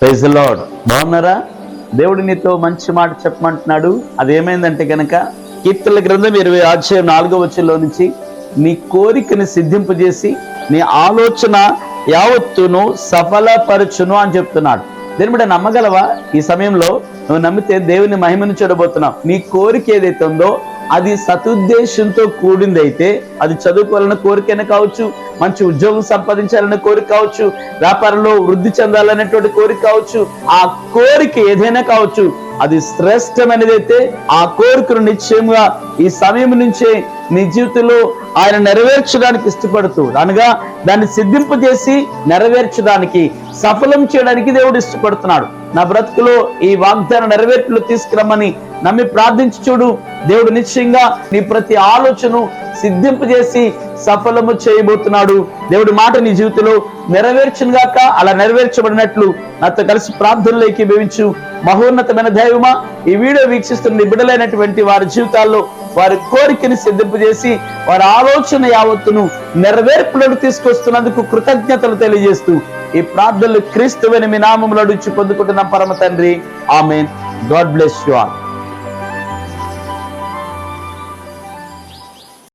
Praise lord బాగున్నారా? దేవుడు నీతో మంచి మాట చెప్పమంటున్నాడు. అది ఏమైందంటే గనక కీర్తన గ్రంథం ఇరవై ఆధ్యాయం నాలుగో వచ్చంలో నుంచి నీ కోరికని సిద్ధింపజేసి నీ ఆలోచన యావత్తును సఫలపరచును అని చెప్తున్నాడు. దీని బట్టి నమ్మగలవా? ఈ సమయంలో నువ్వు నమ్మితే దేవుని మహిమను చూడబోతున్నావు. నీ కోరిక ఏదైతే ఉందో అది సతుద్దేశంతో కూడింది అయితే అది చదువుకోవాలన్న కోరికైనా కావచ్చు మంచి ఉద్యోగం సంపాదించాలనే కోరిక కావచ్చు వ్యాపారంలో వృద్ధి చెందాలనేటువంటి కోరిక కావచ్చు ఆ కోరిక ఏదైనా కావచ్చు అది శ్రేష్టమైనది అయితే ఆ కోరికను నిశ్చయంగా ఈ సమయం నుంచే నీ జీవితంలో ఆయన నెరవేర్చడానికి ఇష్టపడుతూ అనగా దాన్ని సిద్ధింపు చేసి నెరవేర్చడానికి సఫలం చేయడానికి దేవుడు ఇష్టపడుతున్నాడు. నా బ్రతుకులో ఈ వాగ్దాన నెరవేర్పులు తీసుకురమ్మని నమ్మి ప్రార్థించి చూడు దేవుడు నిశ్చయంగా నీ ప్రతి ఆలోచన సిద్ధింపు చేసి సఫలము చేయబోతున్నాడు. దేవుడి మాట నీ జీవితంలో నెరవేర్చును గాక. అలా నెరవేర్చబడినట్లు నాతో కలిసి ప్రార్థనలోకి భవించు మహోన్నతమైన దైవమా ఈ వీడియో వీక్షిస్తున్న బిడ్డలైనటువంటి వారి జీవితాల్లో వారి కోరికని సిద్ధింపు చేసి వారి ఆలోచన యావత్తును నెరవేర్పులను తీసుకొస్తున్నందుకు కృతజ్ఞతలు తెలియజేస్తూ ఈ ప్రార్థనలు క్రీస్తువని మీ నామంలో అడిచి పొందుకుంటున్నాం పరమ తండ్రి. ఆమె గాడ్ బ్లెస్ యు ఆల్.